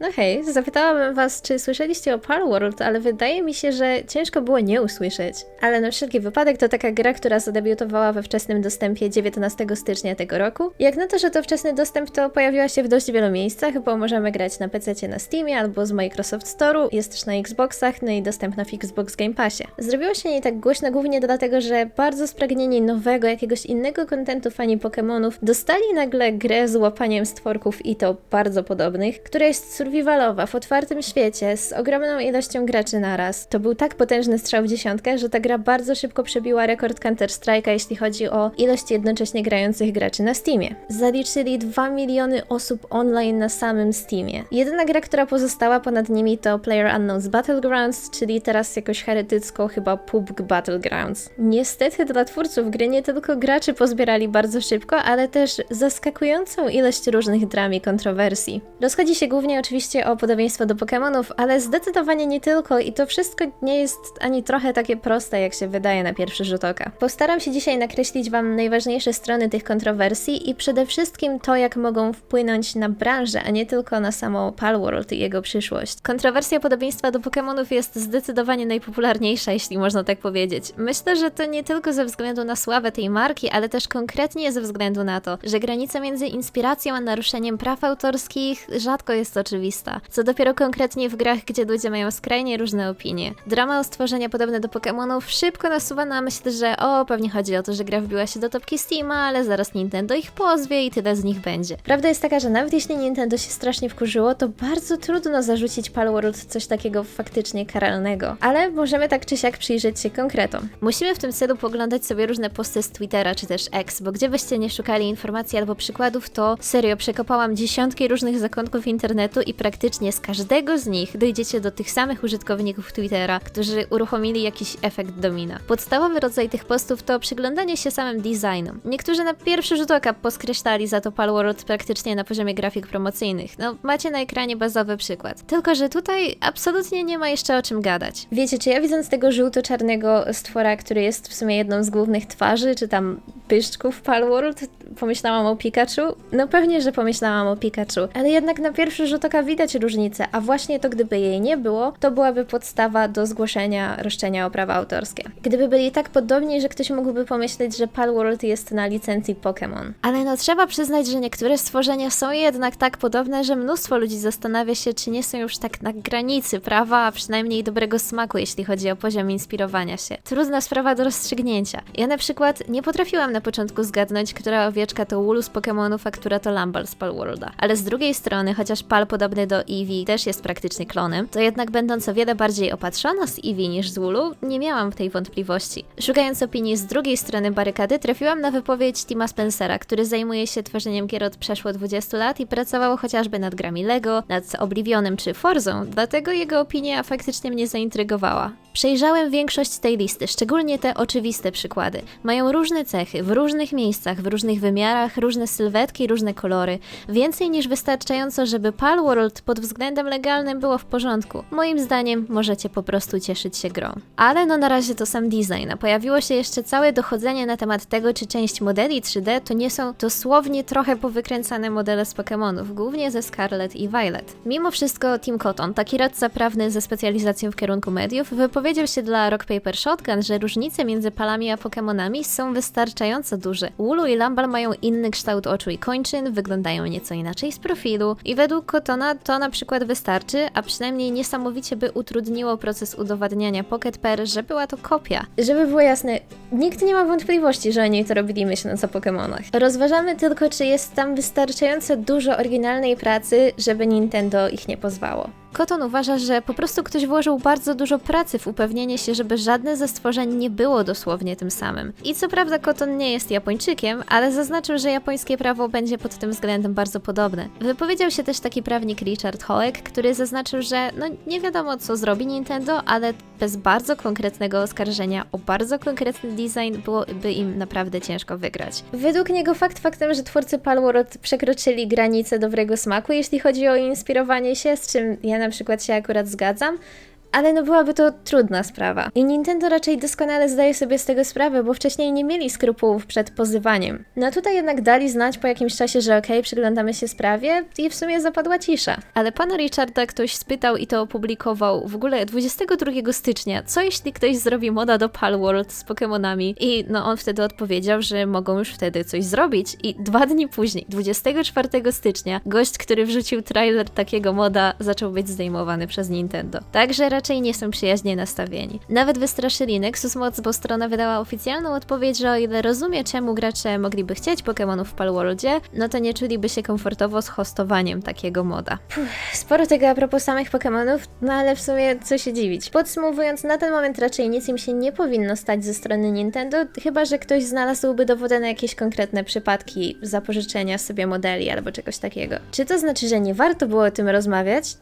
No hej, zapytałabym was, czy słyszeliście o Palworld, ale wydaje mi się, że ciężko było nie usłyszeć. Ale na wszelki wypadek to taka gra, która zadebiutowała we wczesnym dostępie 19 stycznia tego roku. Jak na to, że to wczesny dostęp, to pojawiła się w dość wielu miejscach, bo możemy grać na PC na Steamie albo z Microsoft Store'u, jest też na Xboxach, no i dostępna w Xbox Game Passie. Zrobiło się nie tak głośno głównie dlatego, że bardzo spragnieni nowego, jakiegoś innego kontentu fani Pokémonów dostali nagle grę z łapaniem stworków i to bardzo podobnych, która jest survivalowa, w otwartym świecie, z ogromną ilością graczy naraz. To był tak potężny strzał w dziesiątkę, że ta gra bardzo szybko przebiła rekord Counter-Strike'a, jeśli chodzi o ilość jednocześnie grających graczy na Steamie. Zaliczyli 2 miliony osób online na samym Steamie. Jedyna gra, która pozostała ponad nimi to PlayerUnknown's Battlegrounds, czyli teraz jakoś heretycko chyba PUBG Battlegrounds. Niestety dla twórców gry nie tylko graczy pozbierali bardzo szybko, ale też zaskakującą ilość różnych dram i kontrowersji. Rozchodzi się głównie oczywiście o podobieństwo do Pokémonów, ale zdecydowanie nie tylko i to wszystko nie jest ani trochę takie proste, jak się wydaje na pierwszy rzut oka. Postaram się dzisiaj nakreślić Wam najważniejsze strony tych kontrowersji i przede wszystkim to, jak mogą wpłynąć na branżę, a nie tylko na samo Palworld i jego przyszłość. Kontrowersja podobieństwa do Pokémonów jest zdecydowanie najpopularniejsza, jeśli można tak powiedzieć. Myślę, że to nie tylko ze względu na sławę tej marki, ale też konkretnie ze względu na to, że granica między inspiracją a naruszeniem praw autorskich rzadko jest oczywista. Co dopiero konkretnie w grach, gdzie ludzie mają skrajnie różne opinie. Drama o stworzenia podobne do Pokémonów szybko nasuwa na myśl, że o, pewnie chodzi o to, że gra wbiła się do topki Steama, ale zaraz Nintendo ich pozwie i tyle z nich będzie. Prawda jest taka, że nawet jeśli Nintendo się strasznie wkurzyło, to bardzo trudno zarzucić Palworld coś takiego faktycznie karalnego. Ale możemy tak czy siak przyjrzeć się konkretom. Musimy w tym celu poglądać sobie różne posty z Twittera czy też X, bo gdzie byście nie szukali informacji albo przykładów, to serio przekopałam dziesiątki różnych zakątków internetu i praktycznie z każdego z nich dojdziecie do tych samych użytkowników Twittera, którzy uruchomili jakiś efekt domina. Podstawowy rodzaj tych postów to przyglądanie się samym designom. Niektórzy na pierwszy rzut oka poskreślali za to Palworld praktycznie na poziomie grafik promocyjnych. No, macie na ekranie bazowy przykład. Tylko, że tutaj absolutnie nie ma jeszcze o czym gadać. Wiecie, czy ja widząc tego żółto-czarnego stwora, który jest w sumie jedną z głównych twarzy, czy tam pyszczków Palworld, pomyślałam o Pikachu? No pewnie, że pomyślałam o Pikachu, ale jednak na pierwszy rzut oka widać różnicę, a właśnie to gdyby jej nie było, to byłaby podstawa do zgłoszenia roszczenia o prawa autorskie. Gdyby byli tak podobni, że ktoś mógłby pomyśleć, że Palworld jest na licencji Pokémon. Ale no trzeba przyznać, że niektóre stworzenia są jednak tak podobne, że mnóstwo ludzi zastanawia się, czy nie są już tak na granicy prawa, a przynajmniej dobrego smaku, jeśli chodzi o poziom inspirowania się. Trudna sprawa do rozstrzygnięcia. Ja na przykład nie potrafiłam na początku zgadnąć, która owieczka to Woolu z Pokémonów, a która to Lamball z Palworlda. Ale z drugiej strony, chociaż Pal podobny do Eevee też jest praktycznie klonem, to jednak będąc o wiele bardziej opatrzona z Eevee niż z Woolu, nie miałam tej wątpliwości. Szukając opinii z drugiej strony barykady, trafiłam na wypowiedź Tima Spencera, który zajmuje się tworzeniem gier od przeszło 20 lat i pracował chociażby nad grami LEGO, nad Oblivionem czy Forzą, dlatego jego opinia faktycznie mnie zaintrygowała. Przejrzałem większość tej listy, szczególnie te oczywiste przykłady. Mają różne cechy, w różnych miejscach, w różnych wymiarach, różne sylwetki, różne kolory. Więcej niż wystarczająco, żeby Palworld pod względem legalnym było w porządku. Moim zdaniem możecie po prostu cieszyć się grą. Ale no na razie to sam design, a pojawiło się jeszcze całe dochodzenie na temat tego, czy część modeli 3D to nie są dosłownie trochę powykręcane modele z Pokémonów, głównie ze Scarlet i Violet. Mimo wszystko Tim Cotton, taki radca prawny ze specjalizacją w kierunku mediów, wypowiedział się dla Rock Paper Shotgun, że różnice między palami a Pokémonami są wystarczająco duże. Woolu i Lamball mają inny kształt oczu i kończyn, wyglądają nieco inaczej z profilu i według Cottona to na przykład wystarczy, a przynajmniej niesamowicie by utrudniło proces udowadniania Pocket Pair, że była to kopia. Żeby było jasne, nikt nie ma wątpliwości, że oni to robili myśląc o Pokémonach. Rozważamy tylko, czy jest tam wystarczająco dużo oryginalnej pracy, żeby Nintendo ich nie pozwało. Koton uważa, że po prostu ktoś włożył bardzo dużo pracy w upewnienie się, żeby żadne ze stworzeń nie było dosłownie tym samym. I co prawda Koton nie jest Japończykiem, ale zaznaczył, że japońskie prawo będzie pod tym względem bardzo podobne. Wypowiedział się też taki prawnik Richard Hoek, który zaznaczył, że no nie wiadomo co zrobi Nintendo, ale bez bardzo konkretnego oskarżenia o bardzo konkretny design byłoby im naprawdę ciężko wygrać. Według niego fakt faktem, że twórcy Palworld przekroczyli granice dobrego smaku, jeśli chodzi o inspirowanie się, z czym ja na przykład się akurat zgadzam, ale no byłaby to trudna sprawa. I Nintendo raczej doskonale zdaje sobie z tego sprawę, bo wcześniej nie mieli skrupułów przed pozywaniem. No tutaj jednak dali znać po jakimś czasie, że okej, przyglądamy się sprawie i w sumie zapadła cisza. Ale pana Richarda ktoś spytał i to opublikował w ogóle 22 stycznia, co jeśli ktoś zrobi moda do Palworld z Pokémonami? I no on wtedy odpowiedział, że mogą już wtedy coś zrobić i dwa dni później, 24 stycznia, gość, który wrzucił trailer takiego moda, zaczął być zdejmowany przez Nintendo. Także raczej nie są przyjaźnie nastawieni. Nawet wystraszyli Nexus bo strona wydała oficjalną odpowiedź, że o ile rozumie, czemu gracze mogliby chcieć Pokémonów w Palworldzie, no to nie czuliby się komfortowo z hostowaniem takiego moda. Puh, sporo tego a propos samych Pokémonów, no ale w sumie co się dziwić. Podsumowując, na ten moment raczej nic im się nie powinno stać ze strony Nintendo, chyba że ktoś znalazłby dowody na jakieś konkretne przypadki zapożyczenia sobie modeli albo czegoś takiego. Czy to znaczy, że nie warto było o tym rozmawiać?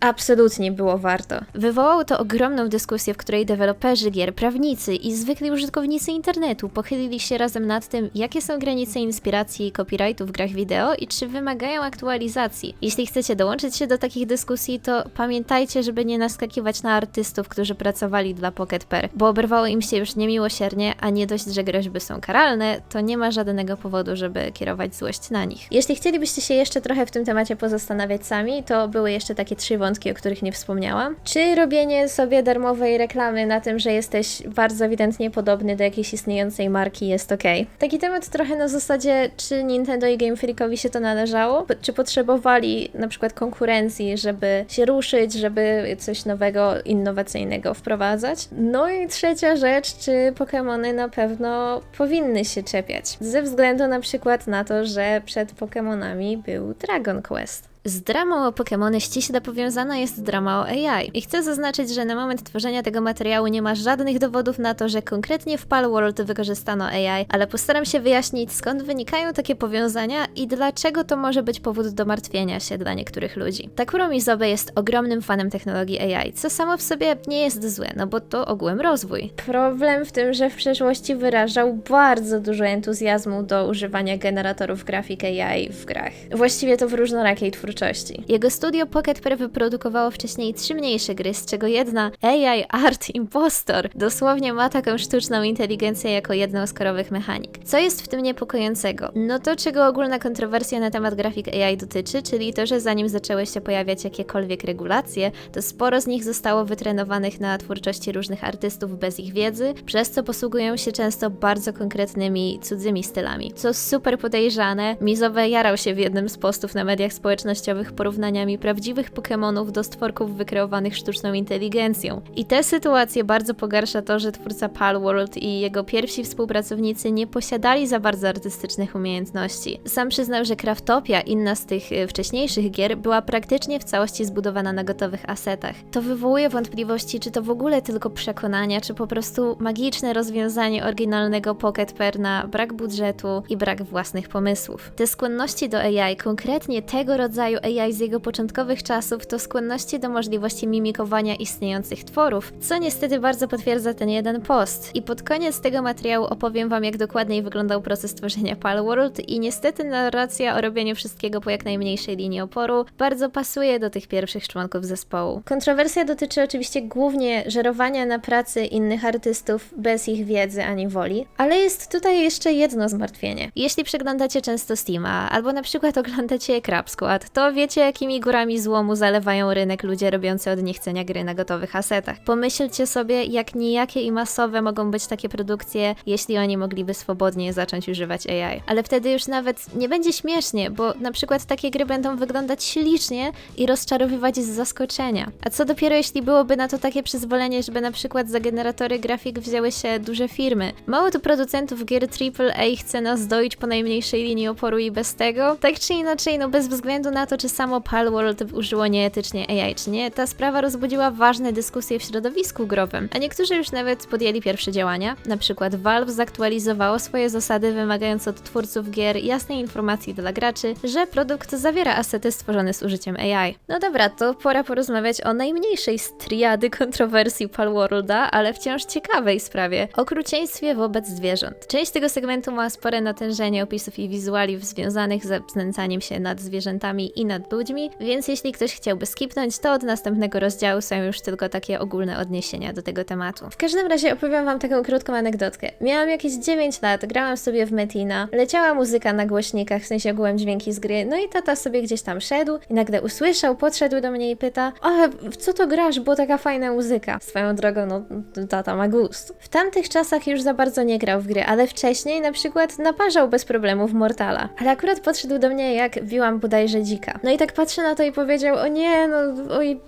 Absolutnie było warto. Wywołało to ogromną dyskusję, w której deweloperzy gier, prawnicy i zwykli użytkownicy internetu pochylili się razem nad tym, jakie są granice inspiracji i copyrightu w grach wideo i czy wymagają aktualizacji. Jeśli chcecie dołączyć się do takich dyskusji, to pamiętajcie, żeby nie naskakiwać na artystów, którzy pracowali dla Pocket Pair, bo oberwało im się już niemiłosiernie, a nie dość, że groźby są karalne, to nie ma żadnego powodu, żeby kierować złość na nich. Jeśli chcielibyście się jeszcze trochę w tym temacie pozastanawiać sami, to były jeszcze takie trzy wątki, o których nie wspomniałam. Czy robienie sobie darmowej reklamy na tym, że jesteś bardzo ewidentnie podobny do jakiejś istniejącej marki jest ok? Taki temat trochę na zasadzie, czy Nintendo i Game Freakowi się to należało? Czy potrzebowali na przykład konkurencji, żeby się ruszyć, żeby coś nowego, innowacyjnego wprowadzać? No i trzecia rzecz, czy Pokémony na pewno powinny się czepiać? Ze względu na przykład na to, że przed Pokémonami był Dragon Quest. Z dramą o Pokémony ściśle powiązana jest drama o AI. I chcę zaznaczyć, że na moment tworzenia tego materiału nie ma żadnych dowodów na to, że konkretnie w Palworld wykorzystano AI, ale postaram się wyjaśnić skąd wynikają takie powiązania i dlaczego to może być powód do martwienia się dla niektórych ludzi. Takuro Mizobe jest ogromnym fanem technologii AI, co samo w sobie nie jest złe, no bo to ogółem rozwój. Problem w tym, że w przeszłości wyrażał bardzo dużo entuzjazmu do używania generatorów grafik AI w grach. Właściwie to w różnorakiej twórczości. Jego studio Pocket Pair wyprodukowało wcześniej trzy mniejsze gry, z czego jedna AI Art Impostor dosłownie ma taką sztuczną inteligencję jako jedną z korowych mechanik. Co jest w tym niepokojącego? No to, czego ogólna kontrowersja na temat grafik AI dotyczy, czyli to, że zanim zaczęły się pojawiać jakiekolwiek regulacje, to sporo z nich zostało wytrenowanych na twórczości różnych artystów bez ich wiedzy, przez co posługują się często bardzo konkretnymi cudzymi stylami. Co super podejrzane, Mizowe jarał się w jednym z postów na mediach społecznościowych porównaniami prawdziwych Pokémonów do stworków wykreowanych sztuczną inteligencją. I tę sytuację bardzo pogarsza to, że twórca Palworld i jego pierwsi współpracownicy nie posiadali za bardzo artystycznych umiejętności. Sam przyznał, że Craftopia, inna z tych e, wcześniejszych gier, była praktycznie w całości zbudowana na gotowych asetach. To wywołuje wątpliwości, czy to w ogóle tylko przekonania, czy po prostu magiczne rozwiązanie oryginalnego Pocket Pair na brak budżetu i brak własnych pomysłów. Te skłonności do AI, konkretnie tego rodzaju AI z jego początkowych czasów, to skłonności do możliwości mimikowania istniejących tworów, co niestety bardzo potwierdza ten jeden post. I pod koniec tego materiału opowiem wam, jak dokładniej wyglądał proces tworzenia Palworld i niestety narracja o robieniu wszystkiego po jak najmniejszej linii oporu bardzo pasuje do tych pierwszych członków zespołu. Kontrowersja dotyczy oczywiście głównie żerowania na pracy innych artystów bez ich wiedzy ani woli, ale jest tutaj jeszcze jedno zmartwienie. Jeśli przeglądacie często Steama, albo na przykład oglądacie Crab Squad, to wiecie jakimi górami złomu zalewają rynek ludzie robiący od niechcenia gry na gotowych asetach. Pomyślcie sobie, jak nijakie i masowe mogą być takie produkcje, jeśli oni mogliby swobodnie zacząć używać AI. Ale wtedy już nawet nie będzie śmiesznie, bo na przykład takie gry będą wyglądać ślicznie i rozczarowywać z zaskoczenia. A co dopiero jeśli byłoby na to takie przyzwolenie, żeby na przykład za generatory grafik wzięły się duże firmy. Mało tu producentów gier AAA chce nas doić po najmniejszej linii oporu i bez tego. Tak czy inaczej, no bez względu na to, czy samo Palworld użyło nieetycznie AI, czy nie, ta sprawa rozbudziła ważne dyskusje w środowisku growym, a niektórzy już nawet podjęli pierwsze działania. Na przykład Valve zaktualizowało swoje zasady, wymagając od twórców gier jasnej informacji dla graczy, że produkt zawiera asety stworzone z użyciem AI. No dobra, to pora porozmawiać o najmniejszej z triady kontrowersji Palworlda, ale wciąż ciekawej sprawie okrucieństwie wobec zwierząt. Część tego segmentu ma spore natężenie opisów i wizualiów związanych ze znęcaniem się nad zwierzętami i nad ludźmi, więc jeśli ktoś chciałby skipnąć, to od następnego rozdziału są już tylko takie ogólne odniesienia do tego tematu. W każdym razie opowiem wam taką krótką anegdotkę. Miałam jakieś 9 lat, grałam sobie w Metina, leciała muzyka na głośnikach, w sensie ogółem dźwięki z gry, no i tata sobie gdzieś tam szedł i nagle usłyszał, podszedł do mnie i pyta, a w co to grasz, bo taka fajna muzyka. Swoją drogą, no tata ma gust. W tamtych czasach już za bardzo nie grał w gry, ale wcześniej na przykład naparzał bez problemu w Mortala. Ale akurat podszedł do mnie jak biłam bodajże dzika. No i tak patrzy na to i powiedział, o nie, no oj,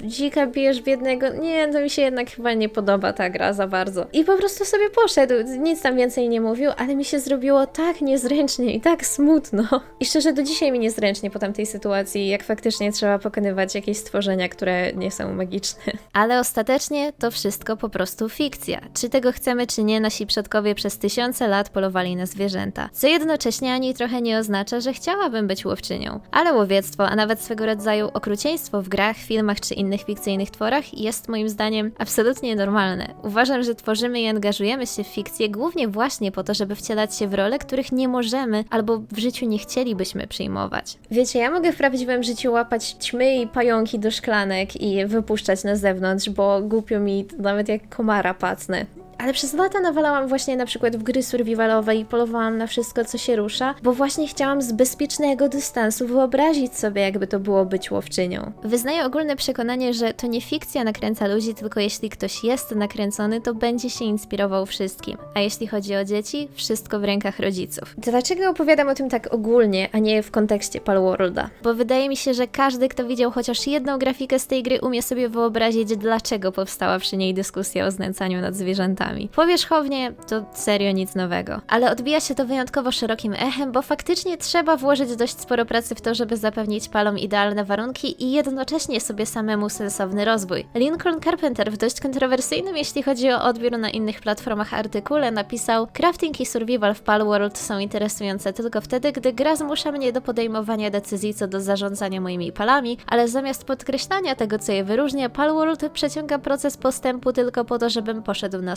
dzika bijesz biednego, nie, to mi się jednak chyba nie podoba ta gra za bardzo. I po prostu sobie poszedł, nic tam więcej nie mówił, ale mi się zrobiło tak niezręcznie i tak smutno. I szczerze do dzisiaj mi niezręcznie po tamtej sytuacji, jak faktycznie trzeba pokonywać jakieś stworzenia, które nie są magiczne. Ale ostatecznie to wszystko po prostu fikcja. Czy tego chcemy, czy nie, nasi przodkowie przez tysiące lat polowali na zwierzęta. Co jednocześnie ani trochę nie oznacza, że chciałabym być łowczynią. Ale łowiectwo, a nawet swego rodzaju okrucieństwo w grach, filmach czy innych fikcyjnych tworach jest moim zdaniem absolutnie normalne. Uważam, że tworzymy i angażujemy się w fikcję głównie właśnie po to, żeby wcielać się w role, których nie możemy albo w życiu nie chcielibyśmy przyjmować. Wiecie, ja mogę w prawdziwym życiu łapać ćmy i pająki do szklanek i wypuszczać na zewnątrz, bo głupio mi nawet jak komara pacnę. Ale przez lata nawalałam właśnie na przykład w gry survivalowe i polowałam na wszystko, co się rusza, bo właśnie chciałam z bezpiecznego dystansu wyobrazić sobie, jakby to było być łowczynią. Wyznaję ogólne przekonanie, że to nie fikcja nakręca ludzi, tylko jeśli ktoś jest nakręcony, to będzie się inspirował wszystkim. A jeśli chodzi o dzieci, wszystko w rękach rodziców. Dlaczego opowiadam o tym tak ogólnie, a nie w kontekście Palworlda? Bo wydaje mi się, że każdy, kto widział chociaż jedną grafikę z tej gry, umie sobie wyobrazić, dlaczego powstała przy niej dyskusja o znęcaniu nad zwierzętami. Powierzchownie to serio nic nowego. Ale odbija się to wyjątkowo szerokim echem, bo faktycznie trzeba włożyć dość sporo pracy w to, żeby zapewnić palom idealne warunki i jednocześnie sobie samemu sensowny rozwój. Lincoln Carpenter w dość kontrowersyjnym, jeśli chodzi o odbiór na innych platformach artykule, napisał Crafting i survival w Palworld są interesujące tylko wtedy, gdy gra zmusza mnie do podejmowania decyzji co do zarządzania moimi palami, ale zamiast podkreślania tego, co je wyróżnia, Palworld przeciąga proces postępu tylko po to, żebym poszedł na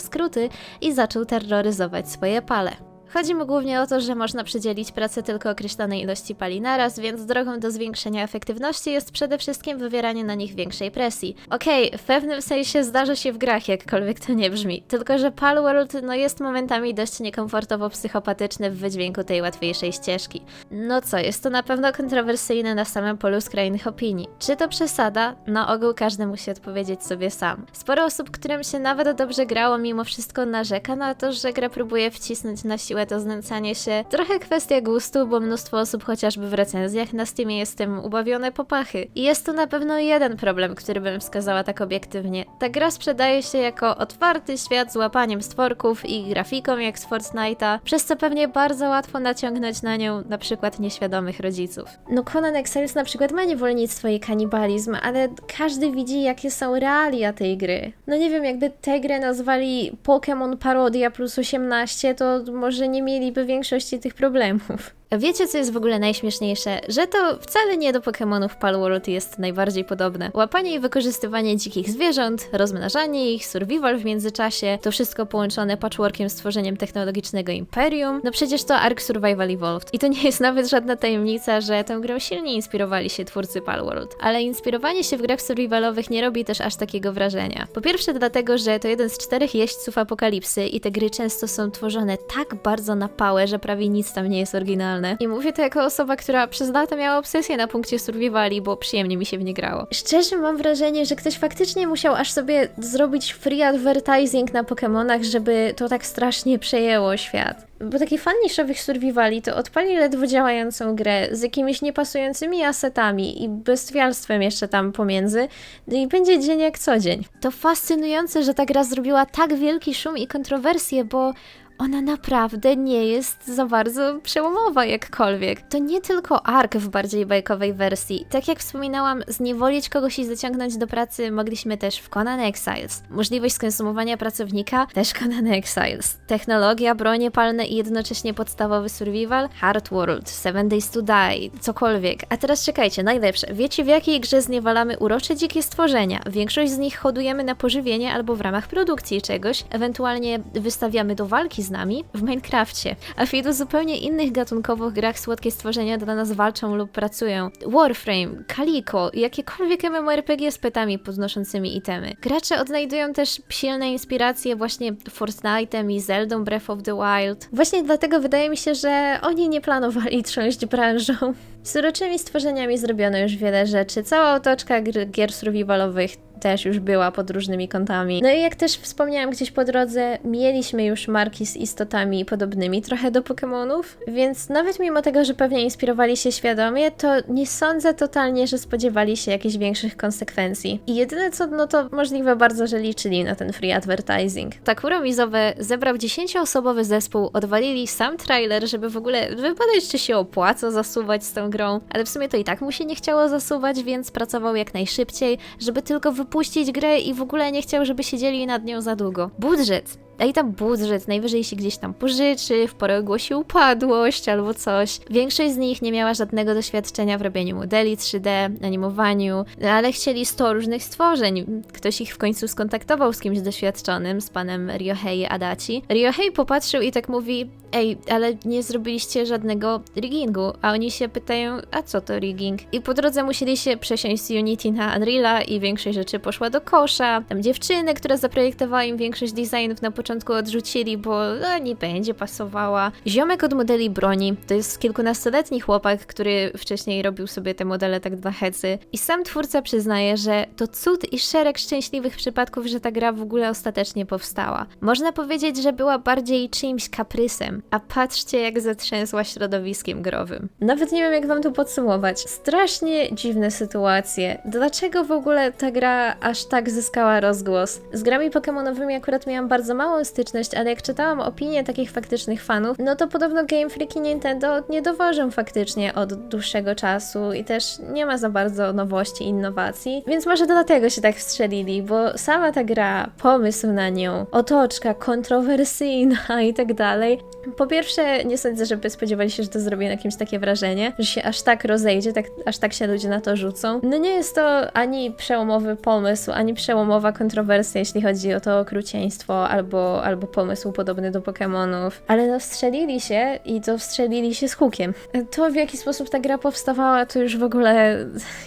i zaczął terroryzować swoje pale. Chodzi mu głównie o to, że można przydzielić pracę tylko określonej ilości pali naraz, więc drogą do zwiększenia efektywności jest przede wszystkim wywieranie na nich większej presji. Okej, w pewnym sensie zdarza się w grach, jakkolwiek to nie brzmi, tylko że Palworld no jest momentami dość niekomfortowo psychopatyczny w wydźwięku tej łatwiejszej ścieżki. No co, jest to na pewno kontrowersyjne na samym polu skrajnych opinii. Czy to przesada? Na ogół każdy musi odpowiedzieć sobie sam. Sporo osób, którym się nawet dobrze grało, mimo wszystko narzeka na to, że gra próbuje wcisnąć na siłę to znęcanie się. Trochę kwestia gustu, bo mnóstwo osób chociażby w recenzjach na Steamie jest tym ubawione popachy. I jest to na pewno jeden problem, który bym wskazała tak obiektywnie. Ta gra sprzedaje się jako otwarty świat z łapaniem stworków i grafiką jak z Fortnite'a, przez co pewnie bardzo łatwo naciągnąć na nią na przykład nieświadomych rodziców. No Conan Exiles na przykład ma niewolnictwo i kanibalizm, ale każdy widzi jakie są realia tej gry. No nie wiem, jakby tę grę nazwali Pokémon Parodia plus 18, to może nie mieliby większości tych problemów. Wiecie, co jest w ogóle najśmieszniejsze? Że to wcale nie do Pokémonów Palworld jest najbardziej podobne. Łapanie i wykorzystywanie dzikich zwierząt, rozmnażanie ich, survival w międzyczasie, to wszystko połączone patchworkiem z tworzeniem technologicznego imperium. No przecież to Ark Survival Evolved. I to nie jest nawet żadna tajemnica, że tę grą silnie inspirowali się twórcy Palworld. Ale inspirowanie się w grach survivalowych nie robi też aż takiego wrażenia. Po pierwsze dlatego, że to jeden z czterech jeźdźców apokalipsy i te gry często są tworzone tak bardzo na pałę, że prawie nic tam nie jest oryginalne. I mówię to jako osoba, która przez lata miała obsesję na punkcie survivali, bo przyjemnie mi się w nie grało. Szczerze mam wrażenie, że ktoś faktycznie musiał aż sobie zrobić free advertising na Pokémonach, żeby to tak strasznie przejęło świat. Bo taki fan niszowych survivali to odpali ledwo działającą grę z jakimiś niepasującymi asetami i bestialstwem jeszcze tam pomiędzy no i będzie dzień jak co dzień. To fascynujące, że ta gra zrobiła tak wielki szum i kontrowersje, bo ona naprawdę nie jest za bardzo przełomowa jakkolwiek. To nie tylko Ark w bardziej bajkowej wersji. Tak jak wspominałam, zniewolić kogoś i zaciągnąć do pracy mogliśmy też w Conan Exiles. Możliwość skonsumowania pracownika też Conan Exiles. Technologia, bronie palne i jednocześnie podstawowy survival Hard World, Seven Days to Die, cokolwiek. A teraz czekajcie, najlepsze. Wiecie w jakiej grze zniewalamy urocze dzikie stworzenia? Większość z nich hodujemy na pożywienie albo w ramach produkcji czegoś, ewentualnie wystawiamy do walki z z nami w Minecrafcie, a w wielu zupełnie innych gatunkowych grach słodkie stworzenia dla nas walczą lub pracują. Warframe, Calico jakiekolwiek MMORPG z petami podnoszącymi itemy. Gracze odnajdują też silne inspiracje właśnie Fortnite'em i Zeldą Breath of the Wild. Właśnie dlatego wydaje mi się, że oni nie planowali trząść branżą. Z uroczymi stworzeniami zrobiono już wiele rzeczy. Cała otoczka gier survivalowych też już była pod różnymi kątami. No i jak też wspomniałam gdzieś po drodze, mieliśmy już marki z istotami podobnymi trochę do Pokémonów, więc nawet mimo tego, że pewnie inspirowali się świadomie, to nie sądzę totalnie, że spodziewali się jakichś większych konsekwencji. I jedyne co, no to możliwe bardzo, że liczyli na ten free advertising. Takuro Mizowe zebrał 10-osobowy zespół, odwalili sam trailer, żeby w ogóle wybadać, czy się opłaca zasuwać z tą grą, ale w sumie to i tak mu się nie chciało zasuwać, więc pracował jak najszybciej, żeby tylko wypuścić grę i w ogóle nie chciał, żeby siedzieli nad nią za długo. Budżet! A i tam budżet, najwyżej się gdzieś tam pożyczy, w porę ogłosi upadłość albo coś. Większość z nich nie miała żadnego doświadczenia w robieniu modeli 3D, animowaniu, ale chcieli 100 różnych stworzeń. Ktoś ich w końcu skontaktował z kimś doświadczonym, z panem Ryohei Adachi. Ryohei popatrzył i tak mówi, ej, ale nie zrobiliście żadnego riggingu, a oni się pytają, a co to rigging? I po drodze musieli się przesiąść z Unity na Unreala i większość rzeczy poszła do kosza. Tam dziewczyny, która zaprojektowała im większość designów na początku odrzucili, bo no, nie będzie pasowała. Ziomek od modeli broni, to jest kilkunastoletni chłopak, który wcześniej robił sobie te modele tak dla hecy. I sam twórca przyznaje, że to cud i szereg szczęśliwych przypadków, że ta gra w ogóle ostatecznie powstała. Można powiedzieć, że była bardziej czyimś kaprysem, a patrzcie jak zatrzęsła środowiskiem growym. Nawet nie wiem jak wam to podsumować. Strasznie dziwne sytuacje. Dlaczego w ogóle ta gra aż tak zyskała rozgłos? Z grami pokemonowymi akurat miałam bardzo małą styczność, ale jak czytałam opinie takich faktycznych fanów, no to podobno Game Freak i Nintendo nie dowożą faktycznie od dłuższego czasu i też nie ma za bardzo nowości innowacji, więc może dlatego się tak wstrzelili, bo sama ta gra, pomysł na nią, otoczka kontrowersyjna i tak dalej. Po pierwsze, nie sądzę, żeby spodziewali się, że to zrobi na kimś takie wrażenie, że się aż tak rozejdzie, tak, aż tak się ludzie na to rzucą. No nie jest to ani przełomowy pomysł, ani przełomowa kontrowersja, jeśli chodzi o to okrucieństwo albo, albo pomysł podobny do Pokémonów, ale no wstrzelili się i to wstrzelili się z hukiem. To w jaki sposób ta gra powstawała, to już w ogóle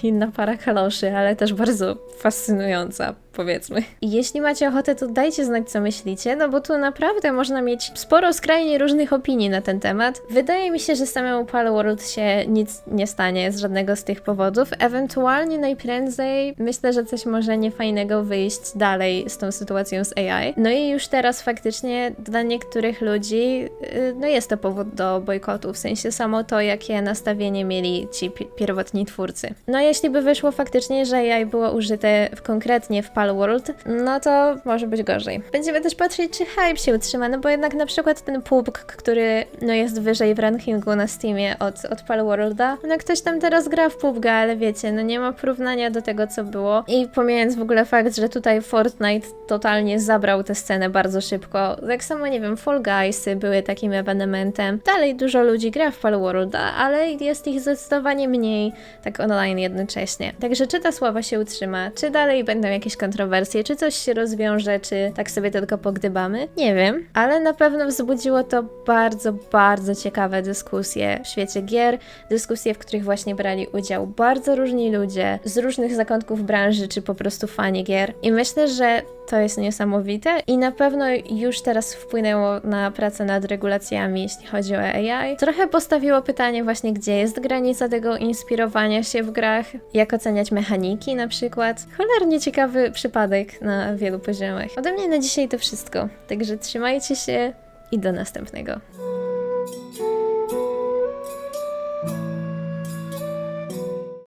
inna para kaloszy, ale też bardzo fascynująca powiedzmy. I jeśli macie ochotę, to dajcie znać, co myślicie, no bo tu naprawdę można mieć sporo skrajnie różnych opinii na ten temat. Wydaje mi się, że samemu Palworld się nic nie stanie z żadnego z tych powodów. Ewentualnie najprędzej myślę, że coś może niefajnego wyjść dalej z tą sytuacją z AI. No i już teraz faktycznie dla niektórych ludzi, yy, no jest to powód do bojkotu, w sensie samo to, jakie nastawienie mieli ci pi- pierwotni twórcy. No jeśli by wyszło faktycznie, że AI było użyte w, konkretnie w Palworld, no to może być gorzej. Będziemy też patrzeć, czy hype się utrzyma, no bo jednak na przykład ten PUBG, który no jest wyżej w rankingu na Steamie od, od Palworlda, no ktoś tam teraz gra w PUBG, ale wiecie, no nie ma porównania do tego, co było. I pomijając w ogóle fakt, że tutaj Fortnite totalnie zabrał tę scenę bardzo szybko. Tak samo, nie wiem, Fall Guysy były takim ewenementem. Dalej dużo ludzi gra w Palworlda, ale jest ich zdecydowanie mniej tak online jednocześnie. Także czy ta sława się utrzyma, czy dalej będą jakieś kontrowersje, czy coś się rozwiąże, czy tak sobie tylko pogdybamy? Nie wiem, ale na pewno wzbudziło to bardzo, bardzo ciekawe dyskusje w świecie gier, dyskusje, w których właśnie brali udział bardzo różni ludzie z różnych zakątków branży, czy po prostu fani gier. I myślę, że to jest niesamowite i na pewno już teraz wpłynęło na pracę nad regulacjami, jeśli chodzi o AI. Trochę postawiło pytanie właśnie, gdzie jest granica tego inspirowania się w grach, jak oceniać mechaniki na przykład. Cholernie ciekawy przypadek na wielu poziomach. Ode mnie na dzisiaj to wszystko, także trzymajcie się i do następnego.